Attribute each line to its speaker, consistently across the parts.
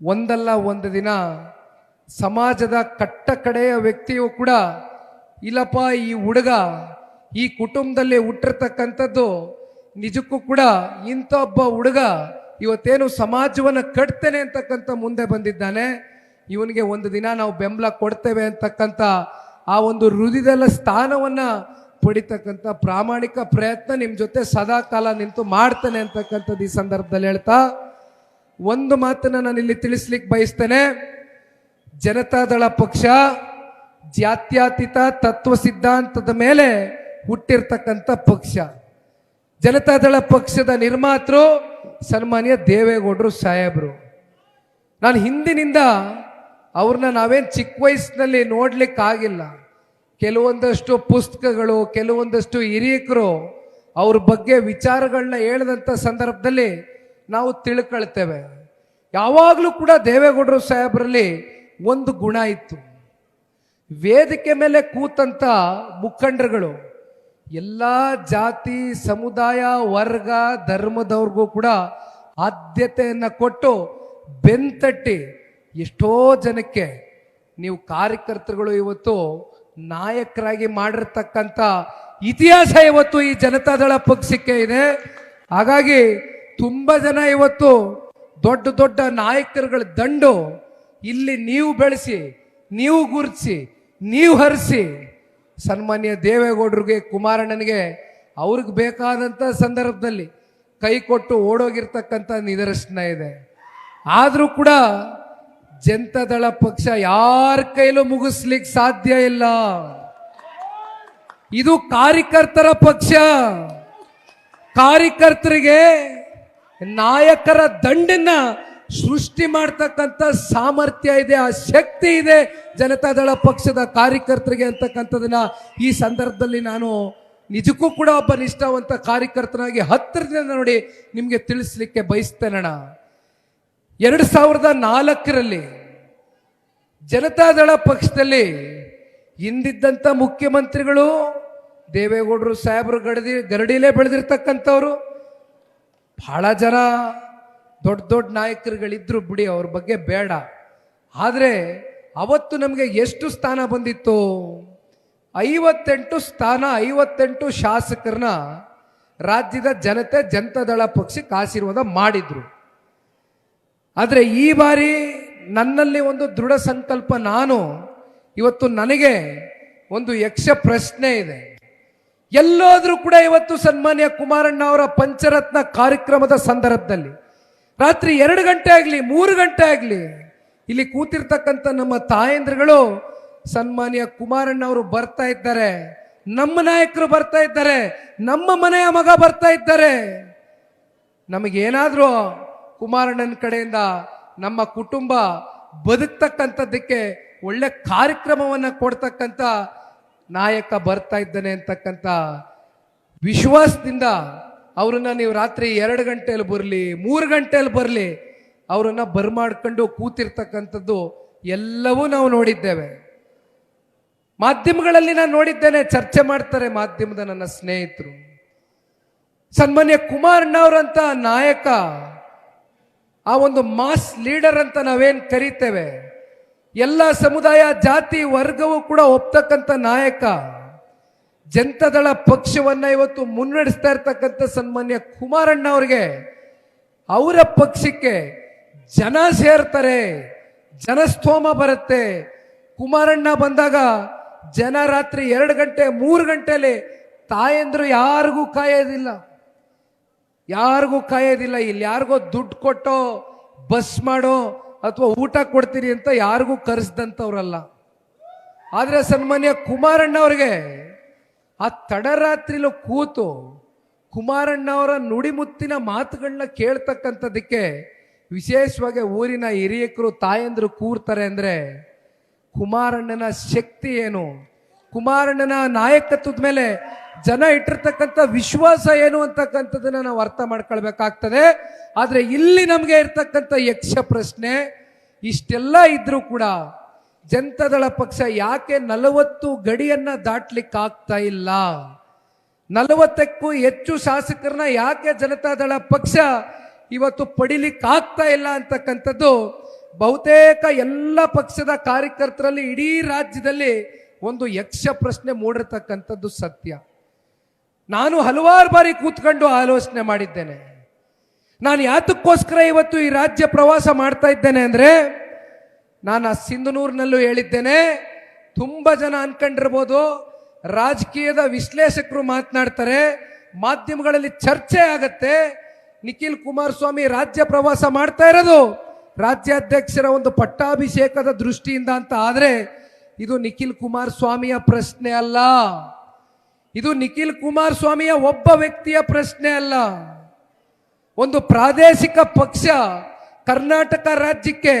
Speaker 1: ಒಂದಲ್ಲ ಒಂದು ದಿನ ಸಮಾಜದ ಕಟ್ಟ ಕಡೆಯ ವ್ಯಕ್ತಿಯು ಕೂಡ, ಇಲ್ಲಪ್ಪ ಈ ಹುಡುಗ ಈ ಕುಟುಂಬದಲ್ಲಿ ಹುಟ್ಟಿರ್ತಕ್ಕಂಥದ್ದು, ನಿಜಕ್ಕೂ ಕೂಡ ಇಂಥ ಒಬ್ಬ ಹುಡುಗ ಇವತ್ತೇನು ಸಮಾಜವನ್ನು ಕಟ್ತೇನೆ ಅಂತಕ್ಕಂಥ ಮುಂದೆ ಬಂದಿದ್ದಾನೆ. ಇವನಿಗೆ ಒಂದು ದಿನ ನಾವು ಬೆಂಬಲ ಕೊಡ್ತೇವೆ ಅಂತಕ್ಕಂಥ ಆ ಒಂದು ಹೃದಯದಲ್ಲ ಸ್ಥಾನವನ್ನು ಪಡಿತಕ್ಕಂಥ ಪ್ರಾಮಾಣಿಕ ಪ್ರಯತ್ನ ನಿಮ್ಮ ಜೊತೆ ಸದಾ ಕಾಲ ನಿಂತು ಮಾಡ್ತೇನೆ ಅಂತಕ್ಕಂಥದ್ದು ಈ ಸಂದರ್ಭದಲ್ಲಿ ಹೇಳ್ತಾ ಒಂದು ಮಾತನ್ನ ನಾನು ಇಲ್ಲಿ ತಿಳಿಸ್ಲಿಕ್ಕೆ ಬಯಸ್ತೇನೆ. ಜನತಾದಳ ಪಕ್ಷ ಜಾತ್ಯಾತೀತ ತತ್ವ ಸಿದ್ಧಾಂತದ ಮೇಲೆ ಹುಟ್ಟಿರ್ತಕ್ಕಂಥ ಪಕ್ಷ. ಜನತಾದಳ ಪಕ್ಷದ ನಿರ್ಮಾತೃ ಸನ್ಮಾನ್ಯ ದೇವೇಗೌಡರು ಸಾಹೇಬರು. ನಾನು ಹಿಂದಿನಿಂದ ಅವ್ರನ್ನ ನಾವೇನು ಚಿಕ್ಕ ವಯಸ್ಸಿನಲ್ಲಿ ನೋಡ್ಲಿಕ್ಕೆ ಆಗಿಲ್ಲ. ಕೆಲವೊಂದಷ್ಟು ಪುಸ್ತಕಗಳು, ಕೆಲವೊಂದಷ್ಟು ಹಿರಿಯಕರು ಅವ್ರ ಬಗ್ಗೆ ವಿಚಾರಗಳನ್ನ ಹೇಳಿದಂಥ ಸಂದರ್ಭದಲ್ಲಿ ನಾವು ತಿಳ್ಕೊಳ್ತೇವೆ. ಯಾವಾಗಲೂ ಕೂಡ ದೇವೇಗೌಡರು ಸಾಹೇಬರಲ್ಲಿ ಒಂದು ಗುಣ ಇತ್ತು. ವೇದಿಕೆ ಮೇಲೆ ಕೂತಂತ ಮುಖಂಡರುಗಳು, ಎಲ್ಲ ಜಾತಿ, ಸಮುದಾಯ, ವರ್ಗ, ಧರ್ಮದವ್ರಿಗೂ ಕೂಡ ಆದ್ಯತೆಯನ್ನು ಕೊಟ್ಟು ಬೆಂತಟ್ಟಿ ಎಷ್ಟೋ ಜನಕ್ಕೆ ನೀವು ಕಾರ್ಯಕರ್ತರುಗಳು ಇವತ್ತು ನಾಯಕರಾಗಿ ಮಾಡಿರ್ತಕ್ಕಂಥ ಇತಿಹಾಸ ಇವತ್ತು ಈ ಜನತಾದಳ ಪಕ್ಷಕ್ಕೆ ಇದೆ. ಹಾಗಾಗಿ ತುಂಬ ಜನ ಇವತ್ತು ದೊಡ್ಡ ದೊಡ್ಡ ನಾಯಕರುಗಳ ದಂಡು ಇಲ್ಲಿ ನೀವು ಬೆಳೆಸಿ, ನೀವು ಗುರುತಿಸಿ, ನೀವು ಹರಿಸಿ. ಸನ್ಮಾನ್ಯ ದೇವೇಗೌಡರಿಗೆ, ಕುಮಾರಣ್ಣನಿಗೆ ಅವ್ರಿಗೆ ಬೇಕಾದಂಥ ಸಂದರ್ಭದಲ್ಲಿ ಕೈ ಕೊಟ್ಟು ಓಡೋಗಿರ್ತಕ್ಕಂಥ ನಿದರ್ಶನ ಇದೆ. ಆದರೂ ಕೂಡ ಜನತಾದಳ ಪಕ್ಷ ಯಾರ ಕೈಲೂ ಮುಗಿಸ್ಲಿಕ್ಕೆ ಸಾಧ್ಯ ಇಲ್ಲ. ಇದು ಕಾರ್ಯಕರ್ತರ ಪಕ್ಷ. ಕಾರ್ಯಕರ್ತರಿಗೆ ನಾಯಕರ ದಂಡನ್ನ ಸೃಷ್ಟಿ ಮಾಡ್ತಕ್ಕಂಥ ಸಾಮರ್ಥ್ಯ ಇದೆ, ಆ ಶಕ್ತಿ ಇದೆ ಜನತಾದಳ ಪಕ್ಷದ ಕಾರ್ಯಕರ್ತರಿಗೆ ಅಂತಕ್ಕಂಥದನ್ನ ಈ ಸಂದರ್ಭದಲ್ಲಿ ನಾನು ನಿಜಕ್ಕೂ ಕೂಡ ಒಬ್ಬ ನಿಷ್ಠಾವಂತ ಕಾರ್ಯಕರ್ತನಾಗಿ ಹತ್ತಿರದಿಂದ ನೋಡಿ ನಿಮಗೆ ತಿಳಿಸ್ಲಿಕ್ಕೆ ಬಯಸ್ತೇನಣ ಎರಡು ಸಾವಿರದ ನಾಲ್ಕರಲ್ಲಿ ಜನತಾದಳ ಪಕ್ಷದಲ್ಲಿ ಹಿಂದಿದ್ದಂಥ ಮುಖ್ಯಮಂತ್ರಿಗಳು ದೇವೇಗೌಡರು ಸಾಹೇಬರು ಗಡದಿ ಗರಡಿಲೇ ಬೆಳೆದಿರ್ತಕ್ಕಂಥವ್ರು. ಬಹಳ ಜನ ದೊಡ್ಡ ದೊಡ್ಡ ನಾಯಕರುಗಳಿದ್ರು ಬಿಡಿ, ಅವ್ರ ಬಗ್ಗೆ ಬೇಡ. ಆದರೆ ಅವತ್ತು ನಮಗೆ ಎಷ್ಟು ಸ್ಥಾನ ಬಂದಿತ್ತು? ಐವತ್ತೆಂಟು ಸ್ಥಾನ, ಐವತ್ತೆಂಟು ಶಾಸಕರನ್ನ ರಾಜ್ಯದ ಜನತೆ, ಜನತಾದಳ ಪಕ್ಷಕ್ಕೆ ಆಶೀರ್ವಾದ ಮಾಡಿದ್ರು. ಆದರೆ ಈ ಬಾರಿ ನನ್ನಲ್ಲಿ ಒಂದು ದೃಢ ಸಂಕಲ್ಪ, ನಾನು ಇವತ್ತು ನನಗೆ ಒಂದು ಯಕ್ಷ ಪ್ರಶ್ನೆ ಇದೆ. ಎಲ್ಲೋದ್ರೂ ಕೂಡ ಇವತ್ತು ಸನ್ಮಾನ್ಯ ಕುಮಾರಣ್ಣ ಅವರ ಪಂಚರತ್ನ ಕಾರ್ಯಕ್ರಮದ ಸಂದರ್ಭದಲ್ಲಿ ರಾತ್ರಿ ಎರಡು ಗಂಟೆ ಆಗಲಿ, ಮೂರು ಗಂಟೆ ಆಗಲಿ, ಇಲ್ಲಿ ಕೂತಿರ್ತಕ್ಕಂಥ ನಮ್ಮ ತಾಯಂದ್ರಿಗಳು ಸನ್ಮಾನ್ಯ ಕುಮಾರಣ್ಣ ಅವರು ಬರ್ತಾ ಇದ್ದಾರೆ. ನಮ್ಮ ನಾಯಕರು ಬರ್ತಾ ಇದ್ದಾರೆ. ನಮ್ಮ ಮನೆಯ ಮಗ ಬರ್ತಾ ಇದ್ದಾರೆ. ನಮಗೇನಾದರೂ ಕುಮಾರಣ್ಣನ ಕಡೆಯಿಂದ ನಮ್ಮ ಕುಟುಂಬ ಬದುಕ್ತಕ್ಕಂಥದ್ದಕ್ಕೆ ಒಳ್ಳೆ ಕಾರ್ಯಕ್ರಮವನ್ನು ಕೊಡ್ತಕ್ಕಂಥ ನಾಯಕ ಬರ್ತಾ ಇದ್ದಾನೆ ಅಂತಕ್ಕಂಥ ವಿಶ್ವಾಸದಿಂದ ಅವರನ್ನ ನೀವು ರಾತ್ರಿ ಎರಡು ಗಂಟೆಯಲ್ಲಿ ಬರಲಿ, ಮೂರು ಗಂಟೆಯಲ್ಲಿ ಬರಲಿ, ಅವರನ್ನ ಬರ್ಮಾಡ್ಕೊಂಡು ಕೂತಿರ್ತಕ್ಕಂಥದ್ದು ಎಲ್ಲವೂ ನಾವು ನೋಡಿದ್ದೇವೆ. ಮಾಧ್ಯಮಗಳಲ್ಲಿ ನಾನು ನೋಡಿದ್ದೇನೆ, ಚರ್ಚೆ ಮಾಡ್ತಾರೆ ಮಾಧ್ಯಮದ ನನ್ನ ಸ್ನೇಹಿತರು. ಸನ್ಮಾನ್ಯ ಕುಮಾರಣ್ಣ ಅವರಂತ ನಾಯಕ, ಆ ಒಂದು ಮಾಸ್ ಲೀಡರ್ ಅಂತ ನಾವೇನು ಕರಿತೇವೆ? ಎಲ್ಲ ಸಮುದಾಯ, ಜಾತಿ, ವರ್ಗವೂ ಕೂಡ ಒಪ್ತಕ್ಕಂಥ ನಾಯಕ ಜನತಾದಳ ಪಕ್ಷವನ್ನ ಇವತ್ತು ಮುನ್ನಡೆಸ್ತಾ ಇರ್ತಕ್ಕಂಥ ಸನ್ಮಾನ್ಯ ಕುಮಾರಣ್ಣ ಅವ್ರಿಗೆ ಅವರ ಪಕ್ಷಕ್ಕೆ ಜನ ಸೇರ್ತಾರೆ, ಜನಸ್ತೋಮ ಬರುತ್ತೆ. ಕುಮಾರಣ್ಣ ಬಂದಾಗ ಜನ ರಾತ್ರಿ ಎರಡು ಗಂಟೆ, ಮೂರು ಗಂಟೆಯಲ್ಲಿ ತಾಯಂದ್ರು ಯಾರಿಗೂ ಕಾಯೋದಿಲ್ಲ. ಯಾರಿಗೂ ಕಾಯೋದಿಲ್ಲ. ಇಲ್ಲಿ ಯಾರಿಗೋ ದುಡ್ಡು ಕೊಟ್ಟೋ, ಬಸ್ ಮಾಡೋ ಅಥವಾ ಊಟ ಕೊಡ್ತೀರಿ ಅಂತ ಯಾರಿಗೂ ಕರೆಸ್ದಂಥವ್ರಲ್ಲ. ಆದರೆ ಸನ್ಮಾನ್ಯ ಕುಮಾರಣ್ಣ ಅವ್ರಿಗೆ ಆ ತಡರಾತ್ರಿಲೂ ಕೂತು ಕುಮಾರಣ್ಣ ಅವರ ನುಡಿಮುತ್ತಿನ ಮಾತುಗಳನ್ನ ಕೇಳ್ತಕ್ಕಂಥದ್ದಕ್ಕೆ ವಿಶೇಷವಾಗಿ ಊರಿನ ಹಿರಿಯಕರು, ತಾಯಂದರು ಕೂರ್ತಾರೆ ಅಂದರೆ ಕುಮಾರಣ್ಣನ ಶಕ್ತಿ ಏನು? ಕುಮಾರಣ್ಣನ ನಾಯಕತ್ವದ ಮೇಲೆ ಜನ ಇಟ್ಟಿರ್ತಕ್ಕಂಥ ವಿಶ್ವಾಸ ಏನು ಅಂತಕ್ಕಂಥದ್ದನ್ನ ನಾವು ಅರ್ಥ ಮಾಡ್ಕೊಳ್ಬೇಕಾಗ್ತದೆ. ಆದರೆ ಇಲ್ಲಿ ನಮಗೆ ಇರ್ತಕ್ಕಂಥ ಯಕ್ಷ ಪ್ರಶ್ನೆ, ಇಷ್ಟೆಲ್ಲ ಇದ್ರೂ ಕೂಡ ಜನತಾದಳ ಪಕ್ಷ ಯಾಕೆ ನಲವತ್ತು ಗಡಿಯನ್ನ ದಾಟ್ಲಿಕ್ಕಾಗ್ತಾ ಇಲ್ಲ? ನಲವತ್ತಕ್ಕೂ ಹೆಚ್ಚು ಶಾಸಕರನ್ನ ಯಾಕೆ ಜನತಾದಳ ಪಕ್ಷ ಇವತ್ತು ಪಡಿಲಿಕ್ಕಾಗ್ತಾ ಇಲ್ಲ ಅಂತಕ್ಕಂಥದ್ದು ಬಹುತೇಕ ಎಲ್ಲ ಪಕ್ಷದ ಕಾರ್ಯಕರ್ತರಲ್ಲಿ ಇಡೀ ರಾಜ್ಯದಲ್ಲಿ ಒಂದು ಯಕ್ಷ ಪ್ರಶ್ನೆ ಮೂಡಿರ್ತಕ್ಕಂಥದ್ದು ಸತ್ಯ. ನಾನು ಹಲವಾರು ಬಾರಿ ಕೂತ್ಕೊಂಡು ಆಲೋಚನೆ ಮಾಡಿದ್ದೇನೆ. ನಾನು ಯಾತಕ್ಕೋಸ್ಕರ ಇವತ್ತು ಈ ರಾಜ್ಯ ಪ್ರವಾಸ ಮಾಡ್ತಾ ಇದ್ದೇನೆ ಅಂದ್ರೆ, ನಾನು ಆ ಸಿಂಧನೂರಿನಲ್ಲೂ ಹೇಳಿದ್ದೇನೆ, ತುಂಬ ಜನ ಅನ್ಕೊಂಡಿರ್ಬೋದು, ರಾಜಕೀಯದ ವಿಶ್ಲೇಷಕರು ಮಾತನಾಡ್ತಾರೆ, ಮಾಧ್ಯಮಗಳಲ್ಲಿ ಚರ್ಚೆ ಆಗತ್ತೆ, ನಿಖಿಲ್ ಕುಮಾರಸ್ವಾಮಿ ರಾಜ್ಯ ಪ್ರವಾಸ ಮಾಡ್ತಾ ಇರೋದು, ರಾಜ್ಯಾಧ್ಯಕ್ಷರ ಒಂದು ಪಟ್ಟಾಭಿಷೇಕದ ದೃಷ್ಟಿಯಿಂದ ಅಂತ ಆದರೆ, ಇದು ನಿಖಿಲ್ ಕುಮಾರಸ್ವಾಮಿಯ ಪ್ರಶ್ನೆ ಅಲ್ಲ. ಇದು ನಿಖಿಲ್ ಕುಮಾರಸ್ವಾಮಿಯ ಒಬ್ಬ ವ್ಯಕ್ತಿಯ ಪ್ರಶ್ನೆ ಅಲ್ಲ. ಒಂದು ಪ್ರಾದೇಶಿಕ ಪಕ್ಷ ಕರ್ನಾಟಕ ರಾಜ್ಯಕ್ಕೆ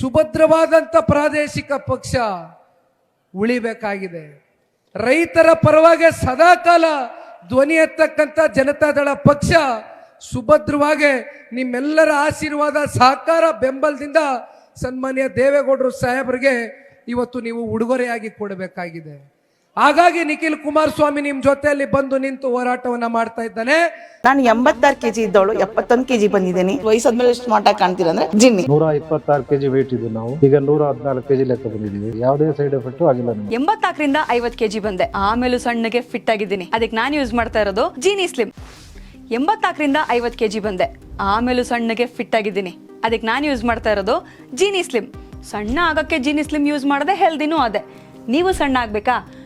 Speaker 1: ಸುಭದ್ರವಾದಂಥ ಪ್ರಾದೇಶಿಕ ಪಕ್ಷ ಉಳಿಬೇಕಾಗಿದೆ. ರೈತರ ಪರವಾಗಿ ಸದಾಕಾಲ ಧ್ವನಿ ಎತ್ತಕ್ಕಂಥ ಜನತಾದಳ ಪಕ್ಷ ಸುಭದ್ರವಾಗಿ ನಿಮ್ಮೆಲ್ಲರ ಆಶೀರ್ವಾದ, ಸಹಕಾರ, ಬೆಂಬಲದಿಂದ ಸನ್ಮಾನ್ಯ ದೇವೇಗೌಡರು ಸಾಹೇಬರಿಗೆ ಇವತ್ತು ನೀವು ಉಡುಗೊರೆಯಾಗಿ ಕೊಡಬೇಕಾಗಿದೆ. ಹಾಗಾಗಿ ನಿಖಿಲ್ ಕುಮಾರಸ್ವಾಮಿ ನಿಮ್ ಜೊತೆಯಲ್ಲಿ ಬಂದು ನಿಂತು ಹೋರಾಟವನ್ನ ಮಾಡ್ತಾ ಇದ್ದಾನೆ.
Speaker 2: ನಾನು ಎಂಬತ್ತಾರು ಕೆಜಿ ಇದ್ದವಳು ಎಪ್ಪತ್ತೊಂದು ಕೆಜಿ ಬಂದಿದ್ದೀನಿ. ವಯಸ್ಸಾದ್ಮೇಲೆ ಸ್ಮಾರ್ಟ್ ಆಗಿ ಕಾಣ್ತೀರಾ ಅಂದ್ರೆ ಜಿನ್ನಿ.
Speaker 3: ನೂರ ಇಪ್ಪತ್ತಾರು ಕೆಜಿ ವೇಟ್ ಇದ್ದು ನಾವು. ಈಗ ನೂರ ಹದಿನಾಲ್ಕು ಕೆಜಿ ಲೆಕ್ಕ ಬಂದಿದ್ದೀವಿ. ಯಾವುದೇ ಸೈಡ್ ಎಫೆಕ್ಟ್ ಆಗಿಲ್ಲ ಎಂಬತ್ತಾಕರಿಂದ
Speaker 4: ಎಂಬತ್ನಾಲ್ಕರಿಂದ ಐವತ್ ಕೆಜಿ ಬಂದೆ. ಆಮೇಲೂ ಸಣ್ಣಗೆ ಫಿಟ್ ಆಗಿದ್ದೀನಿ. ಅದಕ್ಕೆ ನಾನು ಯೂಸ್ ಮಾಡ್ತಾ ಇರೋದು ಜೀನಿ ಸ್ಲಿಮ್ ಎಂಬತ್ತಾಕರಿಂದ ಐವತ್ತು ಕೆಜಿ ಬಂದೆ. ಆಮೇಲೂ ಸಣ್ಣಗೆ ಫಿಟ್ ಆಗಿದ್ದೀನಿ. ಅದಕ್ಕೆ ನಾನು ಯೂಸ್ ಮಾಡ್ತಾ ಇರೋದು ಜೀನಿ ಸ್ಲಿಮ್ ಸಣ್ಣ ಆಗಕ್ಕೆ ಜೀನಿ ಸ್ಲಿಮ್ ಯೂಸ್ ಮಾಡದೆ ಹೆಲ್ದಿನೂ ಅದೇ. ನೀವು ಸಣ್ಣ ಆಗ್ಬೇಕಾ?